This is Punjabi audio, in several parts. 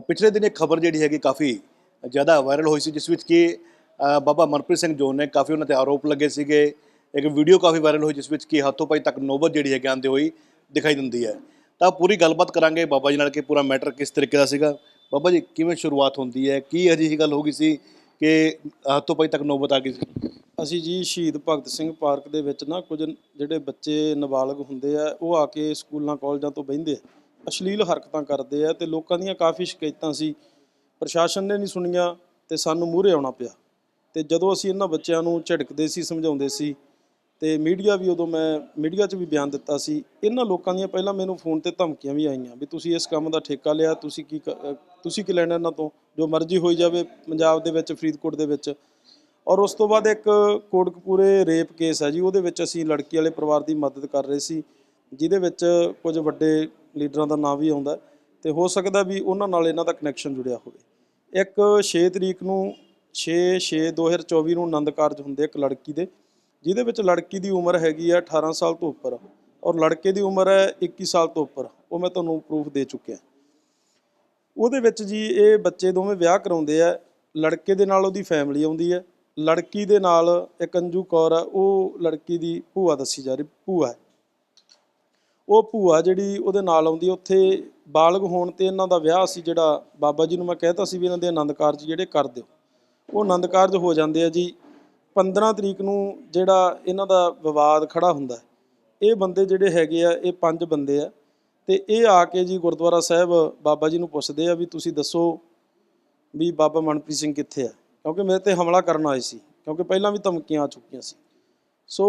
ਪਿਛਲੇ ਦਿਨ ਇੱਕ ਖਬਰ ਜਿਹੜੀ ਹੈਗੀ ਕਾਫੀ ਜ਼ਿਆਦਾ ਵਾਇਰਲ ਹੋਈ ਸੀ, ਜਿਸ ਵਿੱਚ ਕਿ ਬਾਬਾ ਮਨਪ੍ਰੀਤ ਸਿੰਘ ਜੋਨ ਨੇ ਕਾਫੀ ਉਹਨਾਂ ਤੇ ਆਰੋਪ ਲੱਗੇ ਸੀਗੇ। ਇੱਕ ਵੀਡੀਓ ਕਾਫੀ ਵਾਇਰਲ ਹੋਈ, ਜਿਸ ਵਿੱਚ ਕਿ ਹੱਥੋਂ ਪਾਈ ਤੱਕ ਨੋਬਤ ਜਿਹੜੀ ਹੈ ਆਉਂਦੇ ਹੋਈ ਦਿਖਾਈ ਦਿੰਦੀ ਹੈ। ਤਾਂ ਪੂਰੀ ਗੱਲਬਾਤ ਕਰਾਂਗੇ ਬਾਬਾ ਜੀ ਨਾਲ ਕਿ ਪੂਰਾ ਮੈਟਰ ਕਿਸ ਤਰੀਕੇ ਦਾ ਸੀਗਾ। ਬਾਬਾ ਜੀ, ਕਿਵੇਂ ਸ਼ੁਰੂਆਤ ਹੁੰਦੀ ਹੈ? ਕੀ ਅਜਿਹੀ ਗੱਲ ਹੋ ਗਈ ਸੀ ਕਿ ਹੱਥੋਂ ਪਾਈ ਤੱਕ ਨੋਬਤ ਆ ਗਈ ਸੀ? ਅਸੀਂ ਜੀ ਸ਼ਹੀਦ ਭਗਤ ਸਿੰਘ ਪਾਰਕ ਦੇ ਵਿੱਚ ਨਾ ਕੁਝ ਜਿਹੜੇ ਬੱਚੇ ਨਾਬਾਲਗ ਹੁੰਦੇ ਆ, ਉਹ ਆ ਕੇ ਸਕੂਲਾਂ, ਕਾਲਜਾਂ ਤੋਂ ਬਹਿੰਦੇ ਆ। ਅਸ਼ਲੀਲ ਹਰਕਤਾਂ ਕਰਦੇ ਆ ਤੇ ਲੋਕਾਂ ਦੀਆਂ ਕਾਫੀ ਸ਼ਿਕਾਇਤਾਂ ਸੀ। ਪ੍ਰਸ਼ਾਸਨ ਨੇ ਨਹੀਂ ਸੁਣੀਆਂ ਤੇ ਸਾਨੂੰ ਮੂਹਰੇ ਆਉਣਾ ਪਿਆ। ਤੇ ਜਦੋਂ ਅਸੀਂ ਇਹਨਾਂ ਬੱਚਿਆਂ ਨੂੰ ਝਿੜਕਦੇ ਸੀ, ਸਮਝਾਉਂਦੇ ਸੀ ਤੇ ਮੀਡੀਆ ਵੀ ਉਦੋਂ ਮੈਂ, ਮੀਡੀਆ 'ਚ ਵੀ ਬਿਆਨ ਦਿੱਤਾ ਸੀ। ਇਹਨਾਂ ਲੋਕਾਂ ਦੀਆਂ ਪਹਿਲਾਂ ਮੈਨੂੰ ਫੋਨ ਤੇ ਧਮਕੀਆਂ ਵੀ ਆਈਆਂ ਵੀ ਤੁਸੀਂ ਇਸ ਕੰਮ ਦਾ ਠੇਕਾ ਲਿਆ, ਤੁਸੀਂ ਕੀ ਕ- ਤੁਸੀਂ ਕੀ ਲੈਣਾ ਇਹਨਾਂ ਤੋਂ? ਜੋ ਮਰਜ਼ੀ ਹੋਈ ਜਾਵੇ ਪੰਜਾਬ ਦੇ ਵਿੱਚ, ਫਰੀਦਕੋਟ ਦੇ ਵਿੱਚ। ਔਰ ਉਸ ਤੋਂ ਬਾਅਦ ਇੱਕ ਕੋਟਕਪੂਰੇ ਰੇਪ ਕੇਸ ਹੈ ਜੀ, ਉਹਦੇ ਵਿੱਚ ਅਸੀਂ ਲੜਕੀ ਵਾਲੇ ਪਰਿਵਾਰ ਦੀ ਮਦਦ ਕਰ ਰਹੇ ਸੀ। ਜਿਹਦੇ ਵਿੱਚ ਕੁਝ ਵੱਡੇ ਲੀਡਰਾਂ ਦਾ ਨਾਮ ਵੀ ਆਉਂਦਾ ਤੇ ਹੋ ਸਕਦਾ ਵੀ ਉਹਨਾਂ ਨਾਲ ਇਹਨਾਂ ਦਾ ਕਨੈਕਸ਼ਨ ਜੁੜਿਆ ਹੋਵੇ। ਇੱਕ 6 ਤਰੀਕ ਨੂੰ 6 6 2024 ਨੂੰ ਆਨੰਦ ਕਾਰਜ ਹੁੰਦੇ ਇੱਕ ਲੜਕੀ ਦੇ, ਜਿਹਦੇ ਵਿੱਚ ਲੜਕੀ ਦੀ ਉਮਰ ਹੈਗੀ ਆ 18 ਸਾਲ ਤੋਂ ਉੱਪਰ ਔਰ ਲੜਕੇ ਦੀ ਉਮਰ ਹੈ 21 ਸਾਲ ਤੋਂ ਉੱਪਰ, ਉਹ ਮੈਂ ਤੁਹਾਨੂੰ ਪ੍ਰੂਫ ਦੇ ਚੁੱਕਿਆ। ਉਹਦੇ ਵਿੱਚ ਜੀ ਇਹ ਬੱਚੇ ਦੋਵੇਂ ਵਿਆਹ ਕਰਾਉਂਦੇ ਆ, ਲੜਕੇ ਦੇ ਨਾਲ ਉਹਦੀ ਫੈਮਿਲੀ ਆਉਂਦੀ ਹੈ, ਲੜਕੀ ਦੇ ਨਾਲ ਇੱਕ ਅੰਜੂ ਕੌਰ ਆ, ਉਹ ਲੜਕੀ ਦੀ ਭੂਆ ਦੱਸੀ ਜਾ ਰਹੀ, ਭੂਆ ਹੈ। ਉਹ ਭੂਆ ਜਿਹੜੀ ਉਹਦੇ ਨਾਲ ਆਉਂਦੀ ਉੱਥੇ ਬਾਲਗ ਹੋਣ ਤੇ ਇਹਨਾਂ ਦਾ ਵਿਆਹ ਸੀ ਜਿਹੜਾ ਬਾਬਾ ਜੀ ਨੂੰ ਮੈਂ ਕਹਿਤਾ ਸੀ ਵੀ ਇਹਨਾਂ ਦੇ ਆਨੰਦ ਕਾਰਜ ਜਿਹੜੇ ਕਰ ਦਿਓ। ਉਹ ਆਨੰਦ ਕਾਰਜ ਹੋ ਜਾਂਦੇ ਆ ਜੀ। 15 ਤਰੀਕ ਨੂੰ ਜਿਹੜਾ ਇਹਨਾਂ ਦਾ ਵਿਵਾਦ ਖੜਾ ਹੁੰਦਾ ਇਹ ਬੰਦੇ ਜਿਹੜੇ ਹੈਗੇ ਆ, ਇਹ ਪੰਜ ਬੰਦੇ ਆ ਤੇ ਇਹ ਆ ਕੇ ਜੀ ਗੁਰਦੁਆਰਾ ਸਾਹਿਬ ਬਾਬਾ ਜੀ ਨੂੰ ਪੁੱਛਦੇ ਆ ਵੀ ਤੁਸੀਂ ਦੱਸੋ ਵੀ ਬਾਬਾ ਮਨਪ੍ਰੀਤ ਸਿੰਘ ਕਿੱਥੇ ਆ? ਕਿਉਂਕਿ ਮੇਰੇ ਤੇ ਹਮਲਾ ਕਰਨ ਆਏ ਸੀ, ਕਿਉਂਕਿ ਪਹਿਲਾਂ ਵੀ ਧਮਕੀਆਂ ਆ ਚੁੱਕੀਆਂ ਸੀ। ਸੋ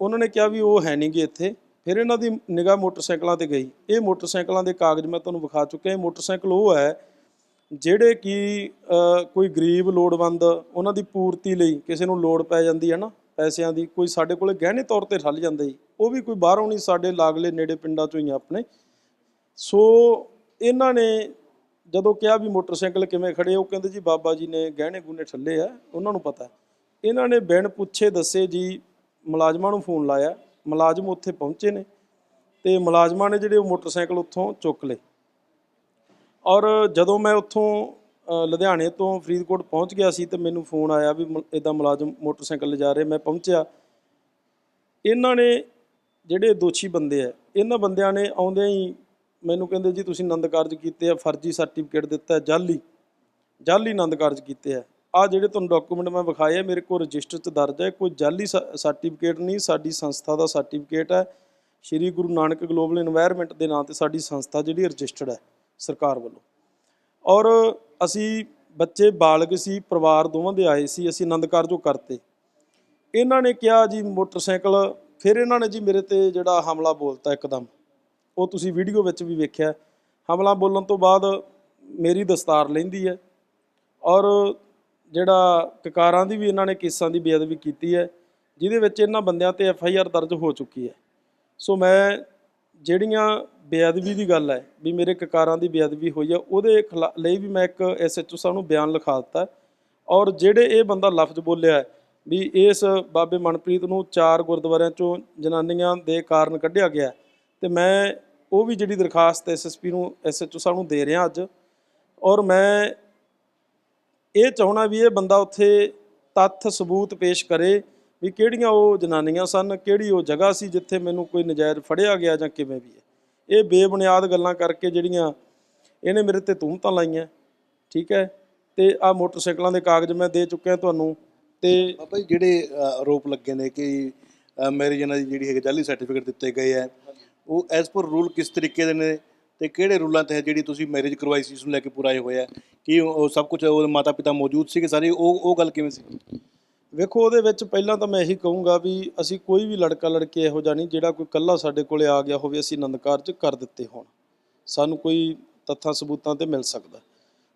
ਉਹਨਾਂ ਨੇ ਕਿਹਾ ਵੀ ਉਹ ਹੈ ਨਹੀਂਗੇ ਇੱਥੇ। ਫਿਰ ਇਹਨਾਂ ਦੀ ਨਿਗਾਹ ਮੋਟਰਸਾਈਕਲਾਂ ਤੇ ਗਈ। ਇਹ ਮੋਟਰਸਾਈਕਲਾਂ ਦੇ ਕਾਗਜ਼ ਮੈਂ ਤੁਹਾਨੂੰ ਵਿਖਾ ਚੁੱਕਿਆ। ਇਹ ਮੋਟਰਸਾਈਕਲ ਉਹ ਹੈ ਜਿਹੜੇ ਕਿ ਕੋਈ ਗਰੀਬ ਲੋੜਵੰਦ ਉਹਨਾਂ ਦੀ ਪੂਰਤੀ ਲਈ ਕਿਸੇ ਨੂੰ ਲੋੜ ਪੈ ਜਾਂਦੀ ਹੈ ਨਾ, ਪੈਸਿਆਂ ਦੀ, ਕੋਈ ਸਾਡੇ ਕੋਲੇ ਗਹਿਣੇ ਤੌਰ ਤੇ ਠੱਲ ਜਾਂਦਾ ਜੀ। ਉਹ ਵੀ ਕੋਈ ਬਾਹਰੋਂ ਨਹੀਂ, ਸਾਡੇ ਲਾਗਲੇ ਨੇੜੇ ਪਿੰਡਾਂ ਚੋਂ ਹੀ ਆ ਆਪਣੇ। ਸੋ ਇਹਨਾਂ ਨੇ ਜਦੋਂ ਕਿਹਾ ਵੀ ਮੋਟਰਸਾਈਕਲ ਕਿਵੇਂ ਖੜੇ, ਉਹ ਕਹਿੰਦੇ ਜੀ ਬਾਬਾ ਜੀ ਨੇ ਗਹਿਣੇ ਗੁਣੇ ਠੱਲੇ ਆ, ਉਹਨਾਂ ਨੂੰ ਪਤਾ। ਇਹਨਾਂ ਨੇ ਬਿਨ ਪੁੱਛੇ ਦੱਸੇ ਜੀ ਮੁਲਾਜ਼ਮਾਂ ਨੂੰ ਫੋਨ ਲਾਇਆ। ਮੁਲਾਜ਼ਮ ਉੱਥੇ ਪਹੁੰਚੇ ਨੇ ਤੇ ਮੁਲਾਜ਼ਮਾਂ ਨੇ ਜਿਹੜੇ ਉਹ ਮੋਟਰਸਾਈਕਲ ਉੱਥੋਂ ਚੁੱਕ ਲਏ। ਔਰ ਜਦੋਂ ਮੈਂ ਉੱਥੋਂ ਲੁਧਿਆਣੇ ਤੋਂ ਫਰੀਦਕੋਟ ਪਹੁੰਚ ਗਿਆ ਸੀ ਤੇ ਮੈਨੂੰ ਫੋਨ ਆਇਆ ਵੀ ਇਦਾਂ ਮੁਲਾਜ਼ਮ ਮੋਟਰਸਾਈਕਲ ਲਿਜਾ ਰਹੇ ਮੈਂ ਪਹੁੰਚਿਆ। ਇਹਨਾਂ ਨੇ ਜਿਹੜੇ ਦੋਸ਼ੀ ਬੰਦੇ ਆ ਇਹਨਾਂ ਬੰਦਿਆਂ ਨੇ ਆਉਂਦਿਆਂ ਹੀ ਮੈਨੂੰ ਕਹਿੰਦੇ ਜੀ ਤੁਸੀਂ ਆਨੰਦ ਕਾਰਜ ਕੀਤੇ ਆ ਫਰਜ਼ੀ ਸਰਟੀਫਿਕੇਟ ਦਿੱਤਾ ਹੈ, ਜਾਲੀ ਜਾਲੀ ਆਨੰਦ ਕਾਰਜ ਕੀਤੇ ਆ। ਆ ਜਿਹੜੇ ਤੁਹਾਨੂੰ ਡਾਕੂਮੈਂਟ ਮੈਂ ਵਿਖਾਏ ਮੇਰੇ ਕੋਲ ਰਜਿਸਟਰ 'ਚ ਦਰਜ ਹੈ ਕੋਈ ਜਾਲੀ ਸਰਟੀਫਿਕੇਟ ਨਹੀਂ, ਸਾਡੀ ਸੰਸਥਾ ਦਾ ਸਰਟੀਫਿਕੇਟ ਹੈ ਸ਼੍ਰੀ ਗੁਰੂ ਨਾਨਕ ਗਲੋਬਲ এনवायरमेंट ਦੇ ਨਾਂ ਤੇ ਸਾਡੀ ਸੰਸਥਾ ਜਿਹੜੀ ਰਜਿਸਟਰਡ ਹੈ ਸਰਕਾਰ ਵੱਲੋਂ। ਔਰ ਅਸੀਂ ਬੱਚੇ, ਬਾਲਗ ਸੀ, ਪਰਿਵਾਰ ਦੋਵਾਂ ਦੇ ਆਏ ਸੀ, ਅਸੀਂ ਆਨੰਦ ਕਾਰਜੋ ਕਰਤੇ। ਇਹਨਾਂ ਨੇ ਕਿਹਾ ਜੀ, ਮੋਟਰਸਾਈਕਲ, ਫਿਰ ਇਹਨਾਂ ਨੇ ਜੀ ਮੇਰੇ ਤੇ ਜਿਹੜਾ ਹਮਲਾ ਬੋਲਤਾ ਇੱਕਦਮ। ਉਹ ਤੁਸੀਂ ਵੀਡੀਓ ਵਿੱਚ ਵੀ ਵੇਖਿਆ। ਹਮਲਾ ਬੋਲਣ ਤੋਂ ਬਾਅਦ ਮੇਰੀ ਦਸਤਾਰ ਲੈਂਦੀ ਹੈ। ਔਰ ਜਿਹੜਾ ਕਕਾਰਾਂ ਦੀ ਵੀ ਇਹਨਾਂ ਨੇ ਕੇਸਾਂ ਦੀ ਬੇਅਦਬੀ ਕੀਤੀ ਹੈ ਜਿਹਦੇ ਵਿੱਚ ਇਹਨਾਂ ਬੰਦਿਆਂ ਤੇ ਐਫ ਆਈ ਆਰ ਦਰਜ ਹੋ ਚੁੱਕੀ ਹੈ। ਸੋ ਮੈਂ ਜਿਹੜੀਆਂ ਬੇਅਦਬੀ ਦੀ ਗੱਲ ਹੈ ਵੀ ਮੇਰੇ ਕਕਾਰਾਂ ਦੀ ਬੇਅਦਬੀ ਹੋਈ ਹੈ ਉਹਦੇ ਖਿਲਾ- ਲਈ ਵੀ ਮੈਂ ਇੱਕ ਐਸਐਚਓ ਸਾਹਿਬ ਨੂੰ ਬਿਆਨ ਲਿਖਾ ਦਿੱਤਾ ਔਰ ਜਿਹੜੇ ਇਹ ਬੰਦਾ ਲਫ਼ਜ਼ ਬੋਲਿਆ ਵੀ ਇਸ ਬਾਬੇ ਮਨਪ੍ਰੀਤ ਨੂੰ ਚਾਰ ਗੁਰਦੁਆਰਿਆਂ ਚੋਂ ਜਨਾਨੀਆਂ ਦੇ ਕਾਰਨ ਕੱਢਿਆ ਗਿਆ ਹੈ, ਤੇ ਮੈਂ ਉਹ ਵੀ ਜਿਹੜੀ ਦਰਖਾਸਤ ਐਸਐਸਪੀ ਨੂੰ ਐਸਐਚਓ ਸਾਹਿਬ ਨੂੰ ਦੇ ਰਿਹਾ ਅੱਜ ਔਰ ਮੈਂ ਇਹ ਚਾਹਣਾ ਵੀ ਇਹ ਬੰਦਾ ਉੱਥੇ ਤੱਥ, ਸਬੂਤ ਪੇਸ਼ ਕਰੇ ਵੀ ਕਿਹੜੀਆਂ ਉਹ ਜਨਾਨੀਆਂ ਸਨ, ਕਿਹੜੀ ਉਹ ਜਗ੍ਹਾ ਸੀ ਜਿੱਥੇ ਮੈਨੂੰ ਕੋਈ ਨਜਾਇਜ਼ ਫੜਿਆ ਗਿਆ ਜਾਂ ਕਿਵੇਂ ਵੀ ਹੈ। ਇਹ ਬੇਬੁਨਿਆਦ ਗੱਲਾਂ ਕਰਕੇ ਜਿਹੜੀਆਂ ਇਹਨੇ ਮੇਰੇ ਤੇ ਤੂਮਤਾਂ ਲਾਈਆਂ, ਠੀਕ ਹੈ? ਤੇ ਆ ਮੋਟਰਸਾਈਕਲਾਂ ਦੇ ਕਾਗਜ਼ ਮੈਂ ਦੇ ਚੁੱਕਿਆ ਤੁਹਾਨੂੰ ਤੇ ਬਾਬਾ ਜੀ, ਜਿਹੜੇ ਆਰੋਪ ਲੱਗੇ ਨੇ ਕਿ ਮੈਰਿਜ ਇਹਨਾਂ ਦੀ ਜਿਹੜੀ ਹੈਗੀ, ਜਾਲੀ ਸਰਟੀਫਿਕੇਟ ਦਿੱਤੇ ਗਏ ਹੈ, ਉਹ ਐਸ ਪਰ ਰੂਲ ਕਿਸ ਤਰੀਕੇ ਦੇ ਨੇ? ਤੇ ਕਿਹੜੇ ਰੂਲਾਂ ਤਹਿਤ ਜਿਹੜੀ ਤੁਸੀਂ ਮੈਰਿਜ ਕਰਵਾਈ ਸੀ ਉਸ ਨੂੰ ਲੈ ਕੇ ਪੂਰਾ ਇਹ ਹੋਇਆ? ਕਿ ਉਹ ਸਭ ਕੁਝ ਉਹ ਮਾਤਾ ਪਿਤਾ ਮੌਜੂਦ ਸੀਗੇ ਸਾਰੇ? ਉਹ ਉਹ ਗੱਲ ਕਿਵੇਂ ਸੀ? ਵੇਖੋ, ਉਹਦੇ ਵਿੱਚ ਪਹਿਲਾਂ ਤਾਂ ਮੈਂ ਇਹੀ ਕਹੂੰਗਾ ਵੀ ਅਸੀਂ ਕੋਈ ਵੀ ਲੜਕਾ, ਲੜਕੀ ਇਹੋ ਜਿਹਾ ਨਹੀਂ, ਜਿਹੜਾ ਕੋਈ ਕੱਲਾ ਸਾਡੇ ਕੋਲੇ ਆ ਗਿਆ ਹੋਵੇ, ਅਸੀਂ ਆਨੰਦ ਕਾਰਜ ਕਰ ਦਿੱਤੇ ਹੋਣ। ਸਾਨੂੰ ਕੋਈ ਤੱਥਾਂ, ਸਬੂਤਾਂ ਤੇ ਮਿਲ ਸਕਦਾ।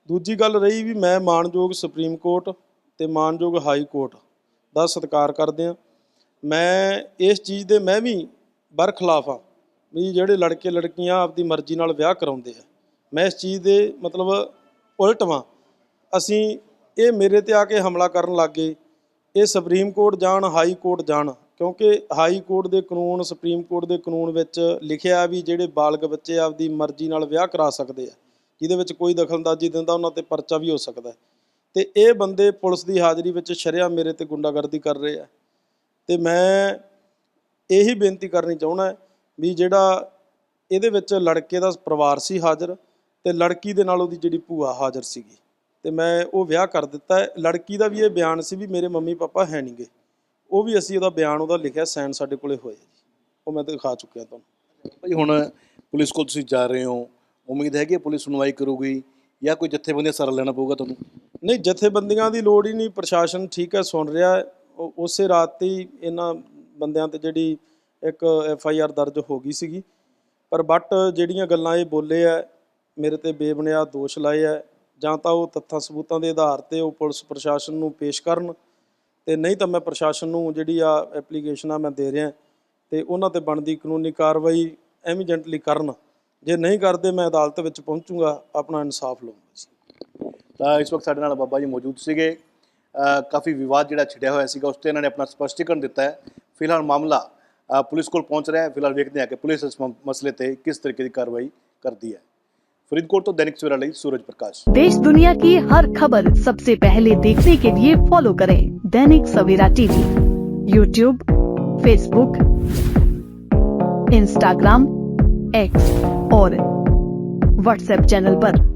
ਦੂਜੀ ਗੱਲ ਰਹੀ ਵੀ ਮੈਂ ਮਾਨਯੋਗ ਸੁਪਰੀਮ ਕੋਰਟ ਤੇ ਮਾਨਯੋਗ ਹਾਈ ਕੋਰਟ ਦਾ ਸਤਿਕਾਰ ਕਰਦੇ ਆ ਮੈਂ ਇਸ ਚੀਜ਼ ਦੇ, ਮੈਂ ਵੀ ਬਰਖਲਾਫ ਆ ਵੀ ਜਿਹੜੇ ਲੜਕੇ ਲੜਕੀਆਂ ਆਪਦੀ ਮਰਜ਼ੀ ਨਾਲ ਵਿਆਹ ਕਰਾਉਂਦੇ ਆ। ਮੈਂ ਇਸ ਚੀਜ਼ ਦੇ ਮਤਲਬ ਉਲਟ ਵਾਂ। ਅਸੀਂ ਇਹ ਮੇਰੇ ਤੇ ਆ ਕੇ ਹਮਲਾ ਕਰਨ ਲੱਗ ਗਏ। ਇਹ ਸੁਪਰੀਮ ਕੋਰਟ ਜਾਣ, ਹਾਈ ਕੋਰਟ ਜਾਣ, ਕਿਉਂਕਿ ਹਾਈ ਕੋਰਟ ਦੇ ਕਾਨੂੰਨ, ਸੁਪਰੀਮ ਕੋਰਟ ਦੇ ਕਾਨੂੰਨ ਵਿੱਚ ਲਿਖਿਆ ਵੀ ਜਿਹੜੇ ਬਾਲਗ ਬੱਚੇ ਆਪਦੀ ਮਰਜ਼ੀ ਨਾਲ ਵਿਆਹ ਕਰਾ ਸਕਦੇ ਆ, ਜਿਹਦੇ ਵਿੱਚ ਕੋਈ ਦਖਲਅੰਦਾਜ਼ੀ ਦਿੰਦਾ, ਉਹਨਾਂ ਤੇ ਪਰਚਾ ਵੀ ਹੋ ਸਕਦਾ ਹੈ। ਤੇ ਇਹ ਬੰਦੇ ਪੁਲਿਸ ਦੀ ਹਾਜ਼ਰੀ ਵਿੱਚ ਸ਼ਰਿਆ ਮੇਰੇ ਤੇ ਗੁੰਡਾਗਰਦੀ ਕਰ ਰਹੇ ਆ। ਤੇ ਮੈਂ ਇਹੀ ਬੇਨਤੀ ਕਰਨੀ ਚਾਹੁੰਦਾ ਵੀ ਜਿਹੜਾ ਇਹਦੇ ਵਿੱਚ ਲੜਕੇ ਦਾ ਪਰਿਵਾਰ ਸੀ ਹਾਜ਼ਰ ਤੇ ਲੜਕੀ ਦੇ ਨਾਲ ਉਹਦੀ ਜਿਹੜੀ ਭੂਆ ਹਾਜ਼ਰ ਸੀਗੀ। ਤੇ ਮੈਂ ਉਹ ਵਿਆਹ ਕਰ ਦਿੱਤਾ ਹੈ। ਲੜਕੀ ਦਾ ਵੀ ਇਹ ਬਿਆਨ ਸੀ ਵੀ ਮੇਰੇ ਮੰਮੀ ਪਾਪਾ ਹੈ ਨਹੀਂਗੇ ਉਹ ਵੀ ਅਸੀਂ ਉਹਦਾ ਬਿਆਨ ਉਹਦਾ ਲਿਖਿਆ ਸਾਈਨ ਸਾਡੇ ਕੋਲੇ ਹੋਇਆ ਜੀ। ਉਹ ਮੈਂ ਦਿਖਾ ਚੁੱਕਿਆ ਤੁਹਾਨੂੰ। ਭਾਈ ਹੁਣ ਪੁਲਿਸ ਕੋਲ ਤੁਸੀਂ ਜਾ ਰਹੇ ਹੋ। ਉਮੀਦ ਹੈ ਕਿ ਪੁਲਿਸ ਸੁਣਵਾਈ ਕਰੂਗੀ ਜਾਂ ਕੋਈ ਜਥੇਬੰਦੀਆਂ ਸਾਰਾ ਲੈਣਾ ਪਊਗਾ ਤੁਹਾਨੂੰ? ਨਹੀਂ ਜਥੇਬੰਦੀਆਂ ਦੀ ਲੋੜ ਹੀ ਨਹੀਂ। ਪ੍ਰਸ਼ਾਸਨ ਠੀਕ ਹੈ ਸੁਣ ਰਿਹਾ ਉਸੇ ਰਾਤ ਤੇ ਹੀ ਇਹਨਾਂ ਬੰਦਿਆਂ ਤੇ ਜਿਹੜੀ ਇੱਕ ਐਫ ਆਈ ਆਰ ਦਰਜ ਹੋ ਗਈ ਸੀਗੀ। ਪਰ ਬਟ ਜਿਹੜੀਆਂ ਗੱਲਾਂ ਇਹ ਬੋਲੇ ਆ, ਮੇਰੇ ਤੇ ਬੇਬੁਨਿਆਦ ਦੋਸ਼ ਲਾਏ ਆ, ਜਾਂ ਤਾਂ ਉਹ ਤੱਥਾਂ ਸਬੂਤਾਂ ਦੇ ਆਧਾਰ ਤੇ ਉਹ ਪੁਲਿਸ ਪ੍ਰਸ਼ਾਸਨ ਨੂੰ ਪੇਸ਼ ਕਰਨ, ਤੇ ਨਹੀਂ ਤਾਂ ਮੈਂ ਪ੍ਰਸ਼ਾਸਨ ਨੂੰ ਜਿਹੜੀ ਆ ਐਪਲੀਕੇਸ਼ਨਾਂ ਮੈਂ ਦੇ ਰਿਹਾ, ਤੇ ਉਹਨਾਂ ਤੇ ਬਣਦੀ ਕਾਨੂੰਨੀ ਕਾਰਵਾਈ ਐਮੀਜੈਂਟਲੀ ਕਰਨ। ਜੇ ਨਹੀਂ ਕਰਦੇ, ਮੈਂ ਅਦਾਲਤ ਵਿੱਚ ਪਹੁੰਚੂਗਾ, ਆਪਣਾ ਇਨਸਾਫ ਲਵਾਂਗਾ ਜੀ। ਤਾਂ ਇਸ ਵਕਤ ਸਾਡੇ ਨਾਲ ਬਾਬਾ ਜੀ ਮੌਜੂਦ ਸੀਗੇ। ਕਾਫੀ ਵਿਵਾਦ ਜਿਹੜਾ ਛਿੜਿਆ ਹੋਇਆ ਸੀਗਾ, ਉਸ ਤੇ ਇਹਨਾਂ ਨੇ ਆਪਣਾ ਸਪਸ਼ਟੀਕਰਨ ਦਿੱਤਾ ਹੈ। ਫਿਲਹਾਲ ਮਾਮਲਾ पुलिस को पहुँच रहा है, फ़िलहाल देखते हैं कि पुलिस इस मसले पे किस तरीके की कार्रवाई करती है। फरीदकोट तो दैनिक सवेरा लाइव सूरज प्रकाश। देश दुनिया की हर खबर सबसे पहले देखने के लिए फॉलो करें Dainik Savera TV. YouTube Facebook Instagram X और व्हाट्सएप चैनल आरोप